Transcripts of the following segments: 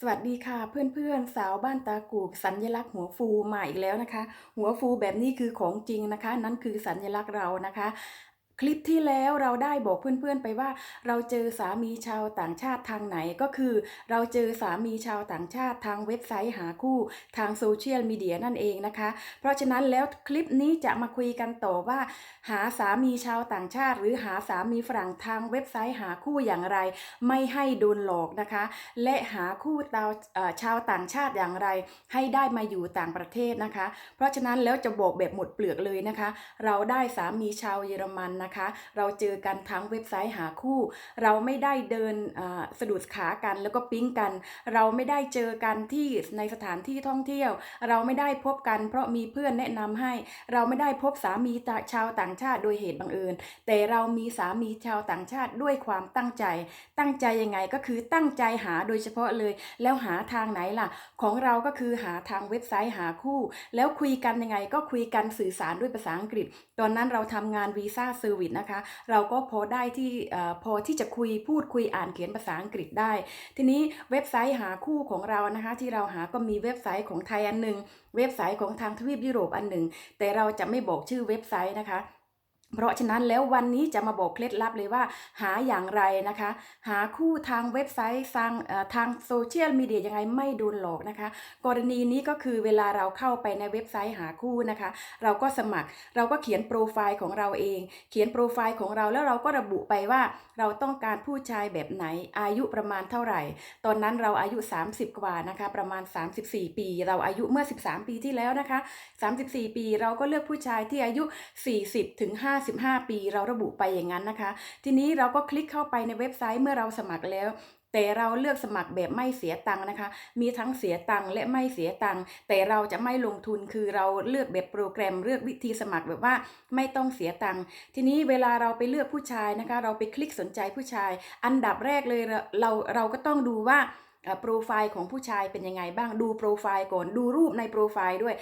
สวัสดีค่ะเพื่อนๆสาวบ้านตากูบสัญลักษณ์หัวฟูมาอีกแล้วนะคะ หัวฟูแบบนี้คือของจริงนะคะ นั่นคือสัญลักษณ์เรานะคะ คลิปที่แล้วเราได้บอกเพื่อนๆไปว่า เราเจอสามีชาวต่างชาติทางไหนก็คือ เราเจอสามีชาวต่างชาติทางเว็บไซต์หาคู่ทางโซเชียลมีเดียนั่นเองนะคะ เพราะฉะนั้นแล้วคลิปนี้จะมาคุยกันต่อว่า หาสามีชาวต่างชาติ หรือหาสามีฝรั่งทางเว็บไซต์หาคู่อย่างไร ไม่ให้โดนหลอกนะคะ และหาคู่ตาชาวต่างชาติอย่างไร ให้ได้มาอยู่ต่างประเทศนะคะ เพราะฉะนั้นแล้วจะบอกแบบหมดเปลือกเลยนะคะ เราได้สามีชาวเยอรมันนะคะเราเจอกันทั้งเว็บไซต์หาคู่ เราไม่ได้เดินสะดุดขากันแล้วก็ปิ๊งกัน เราไม่ได้เจอกันที่ในสถานที่ท่องเที่ยว เราไม่ได้พบกันเพราะมีเพื่อนแนะนำให้ เราไม่ได้พบสามีชาวต่างชาติโดยเหตุบังเอิญ แต่เรามีสามีชาวต่างชาติด้วยความตั้งใจ ตั้งใจยังไงก็คือตั้งใจหาโดยเฉพาะเลย แล้วหาทางไหนล่ะ ของเราก็คือหาทางเว็บไซต์หาคู่ แล้วคุยกันยังไงก็คุยกันสื่อสารด้วยภาษาอังกฤษ ตอนนั้นเราทำงานวีซ่าเซอร์วิสนะคะ เราก็พอได้ที่พอที่จะคุยพูดคุยอ่านเขียนภาษาอังกฤษได้ ทีนี้เว็บไซต์หาคู่ของเรานะคะ ที่เราหาก็มีเว็บไซต์ของไทยอันหนึ่งเว็บไซต์ของทางทวีปยุโรปอันหนึ่งแต่เราจะไม่บอกชื่อเว็บไซต์นะคะ เพราะฉะนั้นแล้ววันนี้จะมาบอกเคล็ดลับเลยว่าหาอย่างไรนะคะ หาคู่ทางเว็บไซต์ทางทางโซเชียลมีเดียยังไงไม่โดนหลอกนะคะ กรณีนี้ก็คือเวลาเราเข้าไปในเว็บไซต์หาคู่นะคะ เราก็สมัครเราก็เขียนโปรไฟล์ของเราเอง เขียนโปรไฟล์ของเราแล้วเราก็ระบุไปว่า เราต้องการผู้ชายแบบไหนอายุประมาณเท่าไหร่ ตอนนั้นเราอายุ 30 กว่านะคะ ประมาณ 34 ปี เราอายุเมื่อ 13 ปีที่แล้วนะคะ 34 ปีเราก็เลือกผู้ชายที่อายุ 40ถึง55 ปี เราระบุไปอย่างนั้นนะคะ ทีนี้เราก็คลิกเข้าไปในเว็บไซต์เมื่อเราสมัครแล้วแต่เราเลือกสมัครแบบไม่เสียตังค์นะคะ มีทั้งเสียตังค์และไม่เสียตังค์ แต่เราจะไม่ลงทุน คือเราเลือกแบบโปรแกรม เลือกวิธีสมัครแบบว่าไม่ต้องเสียตังค์ ทีนี้เวลาเราไปเลือกผู้ชายนะคะ เราไปคลิกสนใจผู้ชาย อันดับแรกเลยเราเราเราก็ต้องดูว่า โปรไฟล์ของผู้ชายเป็นยังไงบ้างดูโปรไฟล์ก่อนดูรูปในโปรไฟล์ด้วย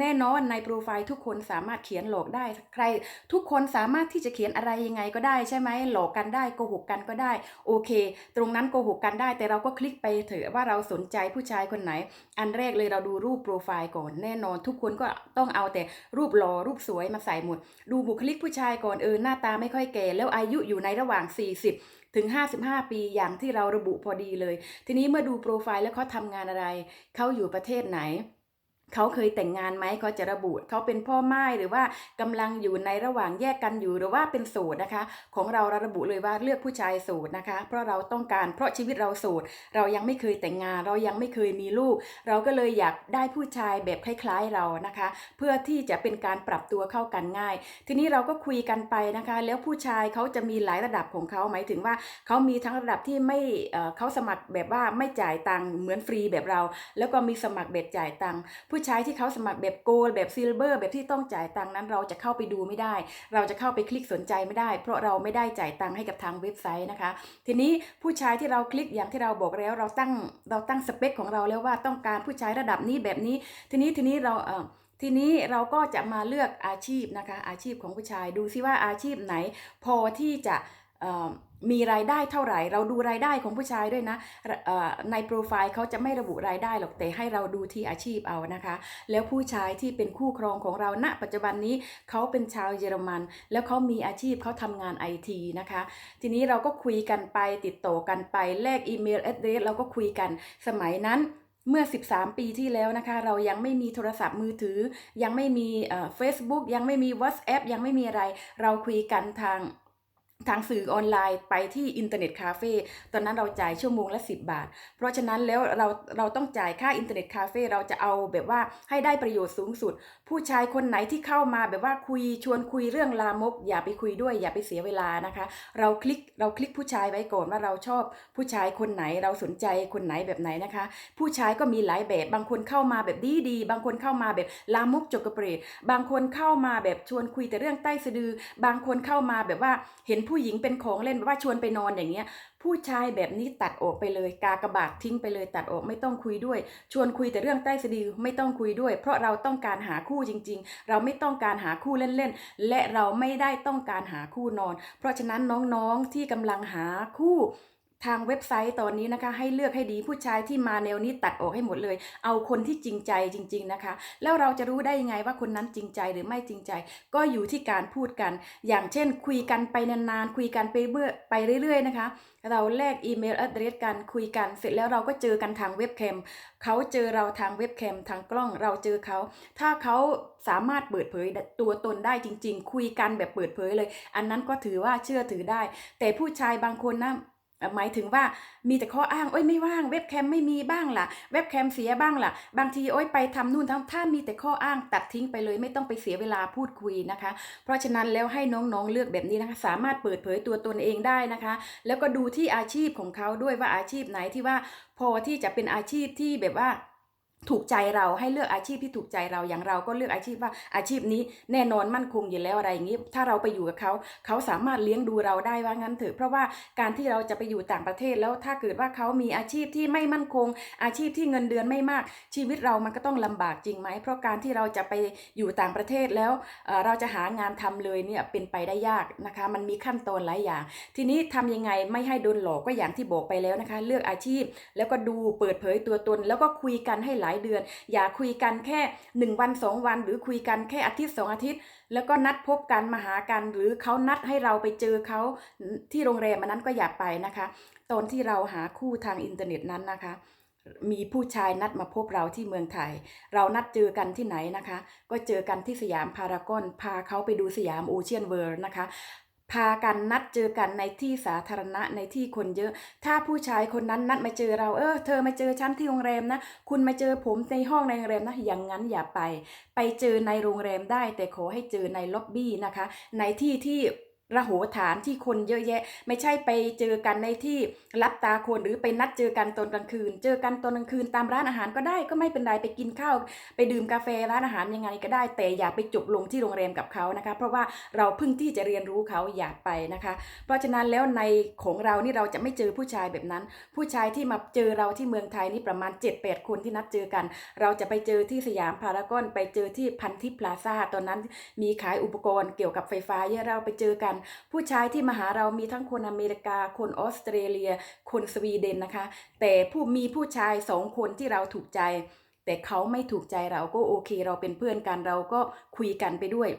แน่นอนในโปรไฟล์ทุกคนสามารถเขียนหลอกได้ใคร ทุกคนสามารถที่จะเขียนอะไรยังไงก็ได้ใช่ไหมหลอกกันได้โกหกกันก็ได้ โอเค ตรงนั้นโกหกกันได้ แต่เราก็คลิกไปเถอะว่าเราสนใจผู้ชายคนไหน อันแรกเลยเราดูรูปโปรไฟล์ก่อนแน่นอน ทุกคนก็ต้องเอาแต่รูปหล่อรูปสวยมาใส่หมด ดูบุคลิกผู้ชายก่อนเออหน้าตาไม่ค่อยแก่แล้วอายุอยู่ในระหว่าง 40 ถึง 55 ปีอย่างที่เราระบุพอดีเลย ทีนี้เมื่อดูโปรไฟล์แล้วเขาทำงานอะไร เขาอยู่ประเทศไหน เขาเคยแต่งงานไหมเขาจะระบุเขาเป็นพ่อไม้หรือว่ากำลังอยู่ในระหว่างแยกกันอยู่หรือว่าเป็นโสดนะคะ ของเราเราระบุเลยว่าเลือกผู้ชายโสดนะคะ เพราะเราต้องการเพราะชีวิตเราโสด เรายังไม่เคยแต่งงาน เรายังไม่เคยมีลูก เราก็เลยอยากได้ผู้ชายแบบคล้ายๆเรานะคะ เพื่อที่จะเป็นการปรับตัวเข้ากันง่าย ทีนี้เราก็คุยกันไปนะคะ แล้วผู้ชายเขาจะมีหลายระดับของเขาหมายถึงว่าเขามีทั้งระดับที่ไม่เอ่อเขาสมัครแบบว่าไม่จ่ายตังค์เหมือนฟรีแบบเรา แล้วก็มีสมัครแบบจ่ายตังค์ผู้ชายที่เขาสมัครแบบโกลแบบซิลเบอร์แบบที่ต้องจ่ายตังนั้นเราจะเข้าไปดูไม่ได้ เราจะเข้าไปคลิกสนใจไม่ได้ เพราะเราไม่ได้จ่ายตังให้กับทางเว็บไซต์นะคะ ทีนี้ผู้ชายที่เราคลิกอย่างที่เราบอกแล้ว เราตั้งเราตั้งสเปคของเราแล้วว่าต้องการผู้ชายระดับนี้แบบนี้ ทีนี้ทีนี้เราเอ่อทีนี้เราก็จะมาเลือกอาชีพนะคะ อาชีพของผู้ชายดูซิว่าอาชีพไหน พอที่จะ มีรายได้เท่าไหร่ เราดูรายได้ของผู้ชายด้วยนะในโปรไฟล์เขาจะไม่ระบุรายได้หรอกแต่ให้เราดูที่อาชีพเอานะคะ แล้วผู้ชายที่เป็นคู่ครองของเราณ ปัจจุบันนี้เขาเป็นชาวเยอรมัน แล้วเขามีอาชีพเขาทำงานไอทีนะคะ ทีนี้เราก็คุยกันไปติดต่อกันไปแลกอีเมลแอดเดรสเราก็คุยกันสมัยนั้นเมื่อ 13 ปีที่แล้วนะคะ เรายังไม่มีโทรศัพท์มือถือ ยังไม่มีเอ่อ Facebook ยังไม่มี WhatsApp ยังไม่มีอะไร เราคุยกันทาง ทางสื่อออนไลน์ไปที่อินเทอร์เน็ตคาเฟ่ตอนนั้นเราจ่ายชั่วโมงละ 10 บาท เพราะฉะนั้นแล้วเราเราต้องจ่ายค่าอินเทอร์เน็ตคาเฟ่เราจะเอาแบบว่าให้ได้ประโยชน์สูงสุด ผู้ชายคนไหนที่เข้ามาแบบว่าคุยชวนคุยเรื่องลามก อย่าไปคุยด้วยอย่าไปเสียเวลานะคะ เราคลิกเราคลิกผู้ชายไว้ก่อนว่าเราชอบผู้ชายคนไหนเราสนใจคนไหนแบบไหนนะคะ ผู้ชายก็มีหลายแบบบางคนเข้ามาแบบดีดีบางคนเข้ามาแบบลามกจกกระเปรดบางคนเข้ามาแบบชวนคุยแต่เรื่องใต้สะดือ บางคนเข้ามาแบบว่าเห็นผู้หญิงเป็นของเล่นแบบว่าชวนไปนอนอย่างเงี้ย ผู้ชายแบบนี้ตัดออกไปเลย กากระบาดทิ้งไปเลยตัดออกไม่ต้องคุยด้วย ชวนคุยแต่เรื่องใต้สะดือไม่ต้องคุยด้วย เพราะเราต้องการหาคู่จริง ๆ เราไม่ต้องการหาคู่เล่นๆและเราไม่ได้ต้องการหาคู่นอน เพราะฉะนั้นน้องๆที่กำลังหาคู่ ทางเว็บไซต์ตอนนี้นะคะ ให้เลือกให้ดีผู้ชายที่มาแนวนี้ตัดออกให้หมดเลย เอาคนที่จริงใจจริง ๆนะคะ แล้วเราจะรู้ได้ยังไงว่าคนนั้นจริงใจหรือไม่จริงใจ ก็อยู่ที่การพูดกัน อย่างเช่น คุยกันไปนานๆคุยกันไปเบื่อไปเรื่อย ๆ นะคะ เราแลกอีเมล address กันคุยกันเสร็จแล้วเราก็เจอกันทางเว็บแคมเขาเจอเราทางเว็บแคมทางกล้องเราเจอเขา ถ้าเขาสามารถเปิดเผยตัวตนได้จริง ๆ คุยกันแบบเปิดเผยเลย อันนั้นก็ถือว่าเชื่อถือได้ แต่ผู้ชายบางคนนะ หมายถึงว่ามีแต่ข้ออ้าง เอ้ยไม่ว่างเว็บแคมไม่มีบ้างล่ะ เว็บแคมเสียบ้างล่ะ บางทีโอ้ยไปทำนู่นทำถ้ามีแต่ข้ออ้างตัดทิ้งไปเลยไม่ต้องไปเสียเวลาพูดคุยนะคะ เพราะฉะนั้นแล้วให้น้องๆเลือกแบบนี้นะคะ สามารถเปิดเผยตัวตนเองได้นะคะ แล้วก็ดูที่อาชีพของเขาด้วยว่าอาชีพไหนที่ว่าพอที่จะเป็นอาชีพที่แบบว่า ถูกใจเราให้เลือกอาชีพที่ถูกใจเราอย่างเราก็เลือกอาชีพว่าอาชีพนี้แน่นอนมั่นคงอยู่แล้วอะไรอย่างนี้ ถ้าเราไปอยู่กับเขา เขาสามารถเลี้ยงดูเราได้ว่างั้นเถอะเพราะว่าการที่เราจะไปอยู่ต่างประเทศแล้วถ้าเกิดว่าเขามีอาชีพที่ไม่มั่นคง อาชีพที่เงินเดือนไม่มาก ชีวิตเรามันก็ต้องลำบากจริงไหมเพราะการที่เราจะไปอยู่ต่างประเทศแล้วเอ่อเราจะหางานทำเลยเนี่ยเป็นไปได้ยากนะคะ มันมีขั้นตอนหลายอย่าง ทีนี้ทำยังไงไม่ให้โดนหลอกก็อย่างที่บอกไปแล้วนะคะ เลือกอาชีพ แล้วก็ดูเปิดเผยตัวตน แล้วก็คุยกันให้หลายเดือน อย่าคุยกันแค่ 1 วัน 2 วัน หรือคุยกันแค่อาทิตย์สองอาทิตย์ แล้วก็นัดพบกันมาหากัน หรือเขานัดให้เราไปเจอเขาที่โรงแรมอันนั้นก็อย่าไปนะคะ ตอนที่เราหาคู่ทางอินเทอร์เน็ตนั้นนะคะมีผู้ชายนัดมาพบเราที่เมืองไทย เรานัดเจอกันที่ไหนนะคะ ก็เจอกันที่สยามพารากอน พาเขาไปดูสยามโอเชียนเวิร์นะคะ พากันนัดเจอกันในที่สาธารณะในที่คนเยอะ ถ้าผู้ชายคนนั้นนัดมาเจอเรา เออ เธอมาเจอฉันที่โรงแรมนะ คุณมาเจอผมในห้องในโรงแรมนะ อย่างนั้นอย่าไป ไปเจอในโรงแรมได้ แต่ขอให้เจอในล็อบบี้นะคะ ในที่ที่ ระโหฐานที่คนเยอะแยะ ไม่ใช่ไปเจอกันในที่รับตาคนหรือไปนัดเจอกันตอนกลางคืน เจอกันตอนกลางคืนตามร้านอาหารก็ได้ก็ไม่เป็นไรไปกินข้าว ไปดื่มกาแฟร้านอาหารยังไงก็ได้ แต่อย่าไปจบลงที่โรงแรมกับเขานะคะ เพราะว่าเราเพิ่งที่จะเรียนรู้เขาอย่าไปนะคะ เพราะฉะนั้นแล้วในของเรานี่เราจะไม่เจอผู้ชายแบบนั้น ผู้ชายที่มาเจอเราที่เมืองไทยนี่ประมาณ 7-8 คนที่นัดเจอกัน เราจะไปเจอที่สยามพารากอนไปเจอที่พันทิพย์พลาซ่าตอนนั้นมีขายอุปกรณ์เกี่ยวกับไฟฟ้าเยอะเราไปเจอกันผู้ชายที่มาหาเรามีทั้งคนอเมริกา คนออสเตรเลีย คนสวีเดนนะคะ แต่ผู้มีผู้ชายสองคนที่เราถูกใจ แต่เขาไม่ถูกใจเราก็โอเค เราเป็นเพื่อนกันเราก็คุยกันไปด้วย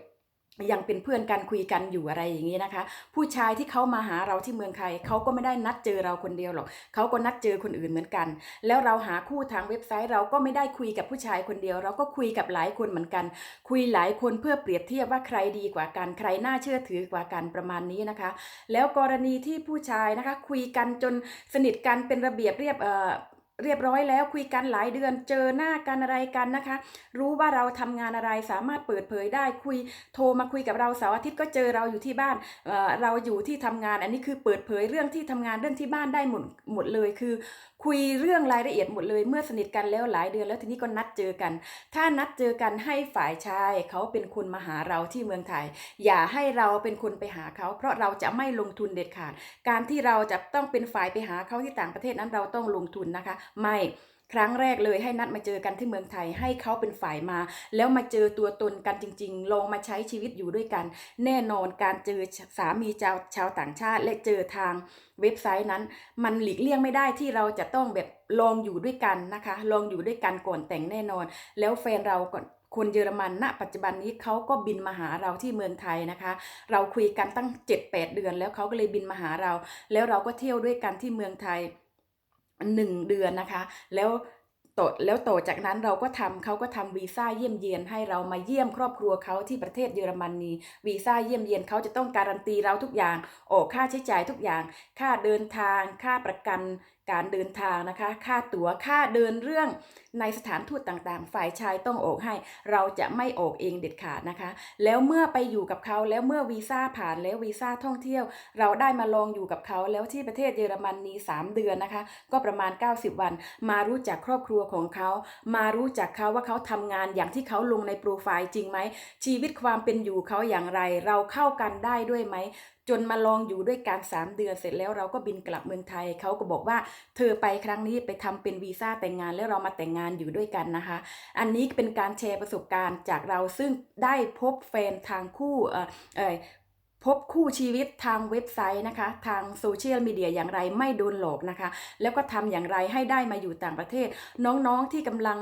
ยังเป็นเพื่อนกันคุยกันอยู่อะไรอย่างนี้นะคะ ผู้ชายที่เขามาหาเราที่เมืองไทยเขาก็ไม่ได้นัดเจอเราคนเดียวหรอกเขาก็นัดเจอคนอื่นเหมือนกัน แล้วเราหาคู่ทางเว็บไซต์เราก็ไม่ได้คุยกับผู้ชายคนเดียว เราก็คุยกับหลายคนเหมือนกัน คุยหลายคนเพื่อเปรียบเทียบว่าใครดีกว่ากันใครน่าเชื่อถือกว่ากันประมาณนี้นะคะ แล้วกรณีที่ผู้ชายนะคะคุยกันจนสนิทกันเป็นระเบียบเรียบเอ่อ เรียบร้อยแล้วคุยกันหลายเดือนเจอหน้ากันอะไรกันนะคะ รู้ว่าเราทำงานอะไรสามารถเปิดเผยได้คุยโทรมาคุยกับเราเสาร์อาทิตย์ก็เจอเราอยู่ที่บ้านเเราอยู่ที่ทำงาน อันนี้คือเปิดเผยเรื่องที่ทำงานเรื่องที่บ้านได้หมดหมดเลยคือ คุยเรื่องรายละเอียดหมดเลย เมื่อสนิทกันแล้วหลายเดือนแล้วทีนี้ก็นัดเจอกัน ถ้านัดเจอกันให้ฝ่ายชายเขาเป็นคนมาหาเราที่เมืองไทย อย่าให้เราเป็นคนไปหาเขา เพราะเราจะไม่ลงทุนเด็ดขาด การที่เราจะต้องเป็นฝ่ายไปหาเขาที่ต่างประเทศนั้นเราต้องลงทุนนะคะไม่ครั้งแรกเลยให้นัดมาเจอกันที่เมืองไทยให้เขาเป็นฝ่ายมา แล้วมาเจอตัวตนกันจริง ๆ ลงมาใช้ชีวิตอยู่ด้วยกัน แน่นอนการเจอสามีชาวชาวต่างชาติ และเจอทางเว็บไซต์นั้น มันหลีกเลี่ยงไม่ได้ที่เราจะต้องแบบลองอยู่ด้วยกันนะคะ ลองอยู่ด้วยกันก่อนแต่งแน่นอน แล้วแฟนเราก่อนคนเยอรมันณปัจจุบันนี้เขาก็บินมาหาเราที่เมืองไทยนะคะ เราคุยกันตั้ง 7-8 เดือน แล้วเขาก็เลยบินมาหาเรา แล้วเราก็เที่ยวด้วยกันที่เมืองไทย หนึ่งเดือนนะคะ แล้วตแล้วต่อจากนั้นเราก็ทำเขาก็ทำวีซ่าเยี่ยมเยียนให้เรามาเยี่ยมครอบครัวเขาที่ประเทศเยอรมนีวีซ่าเยี่ยมเยียนเขาจะต้องการันตีเราทุกอย่างออกค่าใช้จ่ายทุกอย่าง ค่าเดินทาง ค่าประกันการเดินทางนะคะ ค่าตั๋วค่าเดินเรื่องในสถานทูตต่างๆ ฝ่ายชายต้องออกให้ เราจะไม่ออกเองเด็ดขาดนะคะ แล้วเมื่อไปอยู่กับเขาแล้วเมื่อวีซ่าผ่านแล้ววีซ่าท่องเที่ยว เราได้มาลองอยู่กับเขาแล้วที่ประเทศเยอรมนนี3 เดือนนะคะ ก็ประมาณ 90 วัน มารู้จักครอบครัวของเขา มารู้จักเขาว่าเขาทำงานอย่างที่เขาลงในโปรไฟล์จริงไหมชีวิตความเป็นอยู่เขาอย่างไร เราเข้ากันได้ด้วยไหมจนมาลองอยู่ด้วยกัน3เดือนเสร็จแล้วเราก็บินกลับเมืองไทยเขาก็บอกว่าเธอไปครั้งนี้ไปทำเป็นวีซ่าแต่งงานแล้วเรามาแต่งงานอยู่ด้วยกันนะคะ อันนี้เป็นการแชร์ประสบการณ์จากเราซึ่งได้พบแฟนทางคู่เออ พบคู่ชีวิตทางเว็บไซต์นะคะ ทางโซเชียลมีเดียอย่างไรไม่โดนหลอกนะคะ แล้วก็ทำอย่างไรให้ได้มาอยู่ต่างประเทศ น้องๆที่กำลัง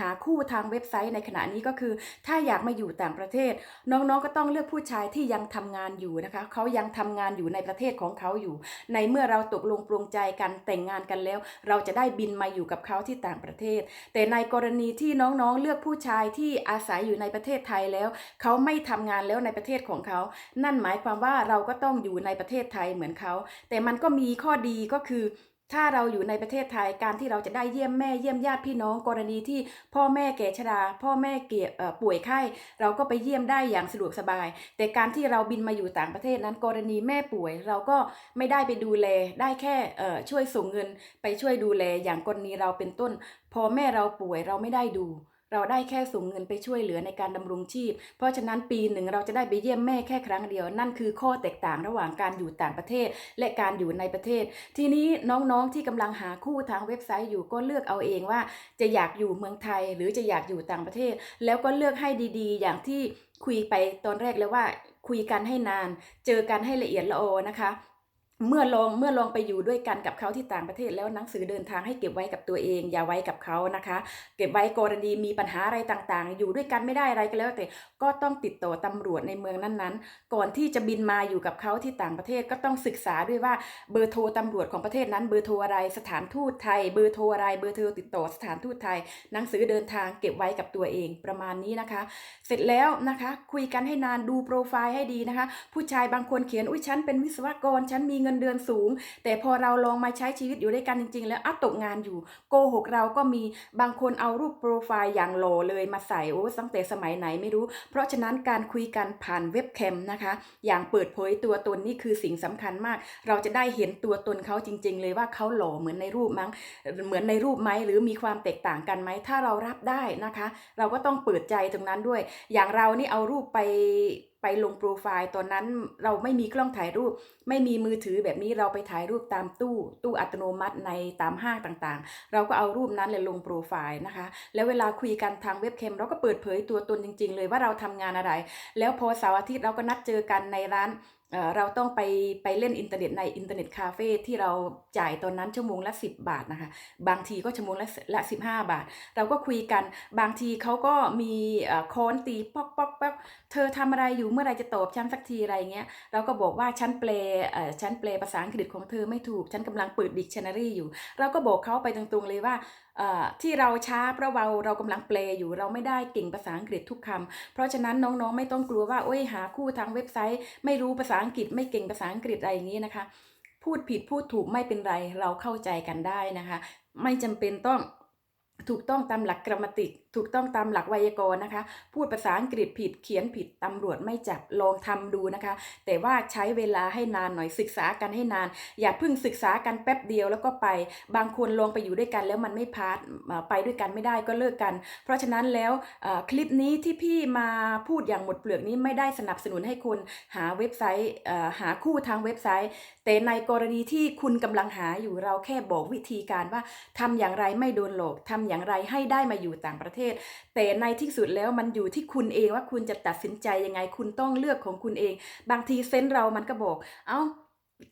หาคู่ทางเว็บไซต์ในขณะนี้ก็คือ ถ้าอยากมาอยู่ต่างประเทศ น้องๆก็ต้องเลือกผู้ชายที่ยังทำงานอยู่นะคะเขายังทำงานอยู่ในประเทศของเขาอยู่ ในเมื่อเราตกลงปรงใจกันแต่งงานกันแล้ว เราจะได้บินมาอยู่กับเขาที่ต่างประเทศ แต่ในกรณีที่น้องๆเลือกผู้ชายที่อาศัยอยู่ในประเทศไทยแล้วเขาไม่ทำงานแล้วในประเทศของเขานั่นหมายความว่าเราก็ต้องอยู่ในประเทศไทยเหมือนเขา แต่มันก็มีข้อดีก็คือถ้าเราอยู่ในประเทศไทยการที่เราจะได้เยี่ยมแม่เยี่ยมญาติพี่น้องกรณีที่พ่อแม่แก่ชราพ่อแม่เกียเอ่อป่วยไข้เราก็ไปเยี่ยมได้อย่างสะดวกสบาย แต่การที่เราบินมาอยู่ต่างประเทศนั้นกรณีแม่ป่วย เราก็ไม่ได้ไปดูแลได้แค่ช่วยส่งเงินไปช่วยดูแลอย่างกรณีเราเป็นต้น พอแม่เราป่วยเราไม่ได้ดู เราได้แค่ส่งเงินไปช่วยเหลือในการดำรงชีพ เพราะฉะนั้นปีหนึ่งเราจะได้ไปเยี่ยมแม่แค่ครั้งเดียว นั่นคือข้อแตกต่างระหว่างการอยู่ต่างประเทศ และการอยู่ในประเทศ ทีนี้น้องๆที่กำลังหาคู่ทางเว็บไซต์อยู่ก็เลือกเอาเองว่า จะอยากอยู่เมืองไทยหรือจะอยากอยู่ต่างประเทศ แล้วก็เลือกให้ดีๆ อย่างที่คุยไปตอนแรกแล้วว่าคุยกันให้นาน เจอกันให้ละเอียดละออนะคะ เมื่อลองเมื่อลองไปอยู่ด้วยกันกับเขาที่ต่างประเทศแล้วหนังสือเดินทางให้เก็บไว้กับตัวเอง อย่าไว้กับเขานะคะ เก็บไว้กรณีมีปัญหาอะไรต่างๆ อยู่ด้วยกันไม่ได้อะไรก็แล้ว แต่ก็ต้องติดต่อตำรวจในเมืองนั้นๆ ก่อนที่จะบินมาอยู่กับเขาที่ต่างประเทศก็ต้องศึกษาด้วยว่าเบอร์โทรตำรวจของประเทศนั้นเบอร์โทรอะไรสถานทูตไทยเบอร์โทรอะไรเบอร์โทรติดต่อสถานทูตไทย หนังสือเดินทางเก็บไว้กับตัวเองประมาณนี้นะคะ เสร็จแล้วนะคะ คุยกันให้นานดูโปรไฟล์ให้ดีนะคะ ผู้ชายบางคนเขียนอุ้ยฉันเป็นวิศวกรฉันมีเงินเดือนสูง แต่พอเราลองมาใช้ชีวิตอยู่ด้วยกันจริง ๆ แล้วอ้าตกงานอยู่ โกหกเราก็มีบางคนเอารูปโปรไฟล์อย่างหล่อเลยมาใส่โอ้ตั้งแต่สมัยไหนไม่รู้ เพราะฉะนั้นการคุยกันผ่านเว็บแคมนะคะ อย่างเปิดเผยตัวตนนี่คือสิ่งสำคัญมาก เราจะได้เห็นตัวตนเขาจริง ๆ เลยว่าเขาหล่อเหมือนในรูปมั้งเหมือนในรูปไหมหรือมีความแตกต่างกันไหมถ้าเรารับได้นะคะ เราก็ต้องเปิดใจตรงนั้นด้วย อย่างเรานี่เอารูปไป ไปลงโปรไฟล์ตอนนั้นเราไม่มีกล้องถ่ายรูป ไม่มีมือถือแบบนี้เราไปถ่ายรูปตามตู้ ตู้อัตโนมัติในตามห้างต่างๆ เราก็เอารูปนั้นเลยลงโปรไฟล์นะคะ แล้วเวลาคุยกันทางเว็บแคมเราก็เปิดเผยตัวตนจริง ๆ เลยว่าเราทำงานอะไร แล้วพอเสาร์อาทิตย์เราก็นัดเจอกันในร้าน เราต้องไปไปเล่นอินเทอร์เน็ตในอินเทอร์เน็ตคาเฟ่ที่เราจ่ายตอนนั้นชั่วโมงละ 10 บาทนะคะ บางทีก็ชั่วโมงละละ15บาท เราก็คุยกันบางทีเขาก็มีค้อนตีป๊อกป๊อกป๊อกเธอทำอะไรอยู่เมื่อไรจะตอบฉันสักทีอะไรเงี้ยเราก็บอกว่าฉันแปลฉันแปลภาษาอังกฤษของเธอไม่ถูก ฉันกำลังเปิดดิกชันนารีอยู่ เราก็บอกเขาไปตรงๆเลยว่า ที่เราช้าเพราะเราเรากำลังแปลอยู่เราไม่ได้เก่งภาษาอังกฤษทุกคำเพราะฉะนั้นน้องๆ ไม่ต้องกลัวว่าโอ้ยหาคู่ทางเว็บไซต์ ไม่รู้ภาษาอังกฤษไม่เก่งภาษาอังกฤษอะไรอย่างนี้นะคะ พูดผิดพูดถูกไม่เป็นไรเราเข้าใจกันได้นะคะ ไม่จำเป็นต้องถูกต้องตามหลักกรรมติก ถูกต้องตามหลักไวยากรณ์นะคะ พูดภาษาอังกฤษผิดเขียนผิดตำรวจไม่จับลองทำดูนะคะ แต่ว่าใช้เวลาให้นานหน่อยศึกษากันให้นาน อย่าเพิ่งศึกษากันแป๊บเดียวแล้วก็ไป บางคนลองไปอยู่ด้วยกันแล้วมันไม่พาร์ทไปด้วยกันไม่ได้ก็เลิกกัน เพราะฉะนั้นแล้วคลิปนี้ที่พี่มาพูดอย่างหมดเปลือกนี้ไม่ได้สนับสนุนให้คุณหาเว็บไซต์หาคู่ทางเว็บไซต์ แต่ในกรณีที่คุณกำลังหาอยู่เราแค่บอกวิธีการว่าทำอย่างไรไม่โดนหลอกทำอย่างไรให้ได้มาอยู่ต่างประเทศแต่ในที่สุดแล้วมันอยู่ที่คุณเองว่าคุณจะตัดสินใจยังไง คุณต้องเลือกของคุณเอง บางทีเซนส์เรามันก็บอก เอ้า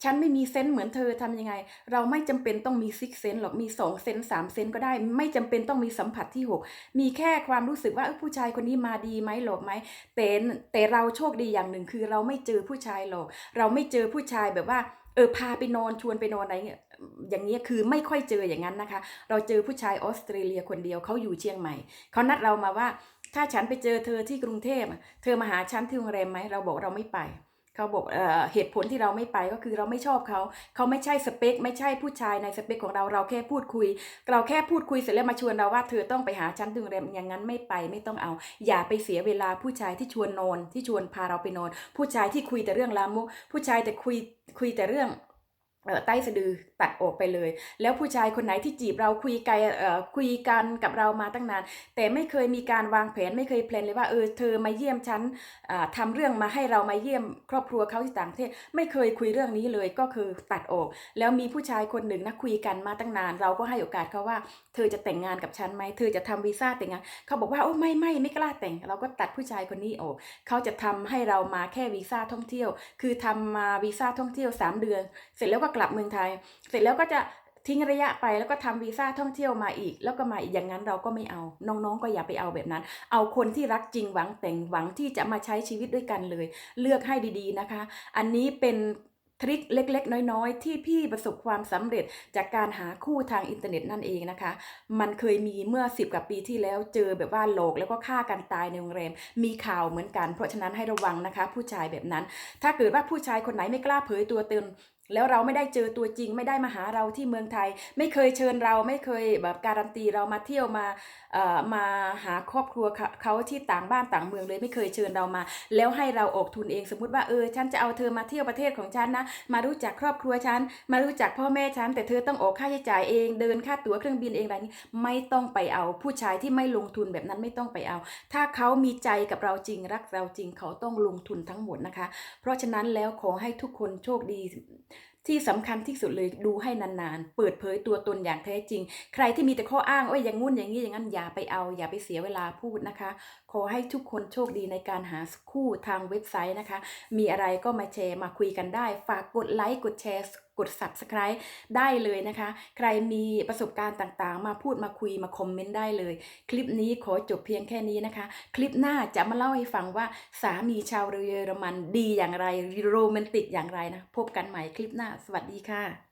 ฉันไม่มีเซนส์เหมือนเธอทำยังไง เราไม่จำเป็นต้องมีซิกเซนส์หรอกมีสองเซนส์สามเซนส์ก็ได้ ไม่จำเป็นต้องมีสัมผัสที่หกมีแค่ความรู้สึกว่าผู้ชายคนนี้มาดีไหมหลอกไหมแต่แต่เราโชคดีอย่างหนึ่งคือเราไม่เจอผู้ชายหลอก เราไม่เจอผู้ชายแบบว่าเออพาไปนอนชวนไปนอนอะไรเงี้ยอย่างเงี้ยคือไม่ค่อยเจออย่างนั้นนะคะ เราเจอผู้ชายออสเตรเลียคนเดียวเขาอยู่เชียงใหม่เขานัดเรามาว่า ถ้าฉันไปเจอเธอที่กรุงเทพเธอมาหาฉันที่โรงแรมไหมเราบอกเราไม่ไป เขาบอกเอเหตุผลที่เราไม่ไปก็คือเราไม่ชอบเขา เขาไม่ใช่สเปค ไม่ใช่ผู้ชายในสเปคของเราเราแค่พูดคุย เราแค่พูดคุยเสร็จแล้วมาชวนเราว่าเธอต้องไปหาฉันที่โรงแรมอย่างนั้นไม่ไปไม่ต้องเอา อย่าไปเสียเวลาผู้ชายที่ชวนนอนที่ชวนพาเราไปนอน ผู้ชายที่คุยแต่เรื่องลามกผู้ชายแต่คุยคุยแต่เรื่อง ใต้สะดือตัดออกไปเลย แล้วผู้ชายคนไหนที่จีบเราคุยกันเอ่อคุยกันกับเรามาตั้งนาน แต่ไม่เคยมีการวางแผนไม่เคยแพลนเลยว่าเออเธอมาเยี่ยมฉันอ่าทำเรื่องมาให้เรามาเยี่ยมครอบครัวเขาที่ต่างประเทศ ไม่เคยคุยเรื่องนี้เลยก็คือตัดออก แล้วมีผู้ชายคนหนึ่งนะคุยกันมาตั้งนาน เราก็ให้โอกาสเขาว่า เธอจะแต่งงานกับฉันไหมเธอจะทำวีซ่าแต่งงานเขาบอกว่าโอ้ไม่ไม่ไม่กล้าแต่ง เราก็ตัดผู้ชายคนนี้ออกเขาจะทำให้เรามาแค่วีซ่าท่องเที่ยว คือทำมาวีซ่าท่องเที่ยว 3 เดือน เสร็จแล้วก็กลับเมืองไทย เสร็จแล้วก็จะทิ้งระยะไปแล้วก็ทำวีซ่าท่องเที่ยวมาอีก แล้วก็มาอีกอย่างนั้นเราก็ไม่เอา น้องๆ ก็อย่าไปเอาแบบนั้น เอาคนที่รักจริงหวังแต่งหวังที่จะมาใช้ชีวิตด้วยกันเลย เลือกให้ดีๆนะคะ อันนี้เป็นทริคเล็กๆ น้อยๆ ที่พี่ประสบความสำเร็จจากการหาคู่ทางอินเทอร์เน็ตนั่นเองนะคะ มันเคยมีเมื่อ 10กว่าปีที่แล้วเจอแบบว่าโหลกแล้วก็ฆ่ากันตายในโรงแรม มีข่าวเหมือนกัน เพราะฉะนั้นให้ระวังนะคะ ผู้ชายแบบนั้น ถ้าเกิดว่าผู้ชายคนไหนไม่กล้าเผยตัวตน แล้วเราไม่ได้เจอตัวจริง ไม่ได้มาหาเราที่เมืองไทย ไม่เคยเชิญเราไม่เคยแบบการันตีเรามาเที่ยวมาเอ่อมาหาครอบครัวเขาเขาที่ต่างบ้านต่างเมืองเลยไม่เคยเชิญเรามา แล้วให้เราออกทุนเองสมมุติว่าเออฉันจะเอาเธอมาเที่ยวประเทศของฉันนะ มารู้จักครอบครัวฉันมารู้จักพ่อแม่ฉันแต่เธอต้องออกค่าใช้จ่ายเองเดินค่าตั๋วเครื่องบินเองอะไรนี้ไม่ต้องไปเอาผู้ชายที่ไม่ลงทุนแบบนั้นไม่ต้องไปเอา ถ้าเขามีใจกับเราจริงรักเราจริงเขาต้องลงทุนทั้งหมดนะคะ เพราะฉะนั้นแล้วขอให้ทุกคนโชคดี ที่สำคัญที่สุดเลยดูให้นานๆ เปิดเผยตัวตนอย่างแท้จริง ใครที่มีแต่ข้ออ้างว่าอย่างงุ่นอย่างนี้อย่างนั้นอย่าไปเอาอย่าไปเสียเวลาพูดนะคะ ขอให้ทุกคนโชคดีในการหาคู่ทางเว็บไซต์นะคะ มีอะไรก็มาแชร์มาคุยกันได้ ฝากกดไลค์กดแชร์กด subscribe ได้เลยนะคะ ใครมีประสบการณ์ต่างๆ มาพูดมาคุยมาคอมเมนต์ได้เลย คลิปนี้ขอจบเพียงแค่นี้นะคะ คลิปหน้าจะมาเล่าให้ฟังว่าสามีชาวเยอรมันดีอย่างไรโรแมนติกอย่างไรนะ พบกันใหม่คลิปหน้า สวัสดีค่ะ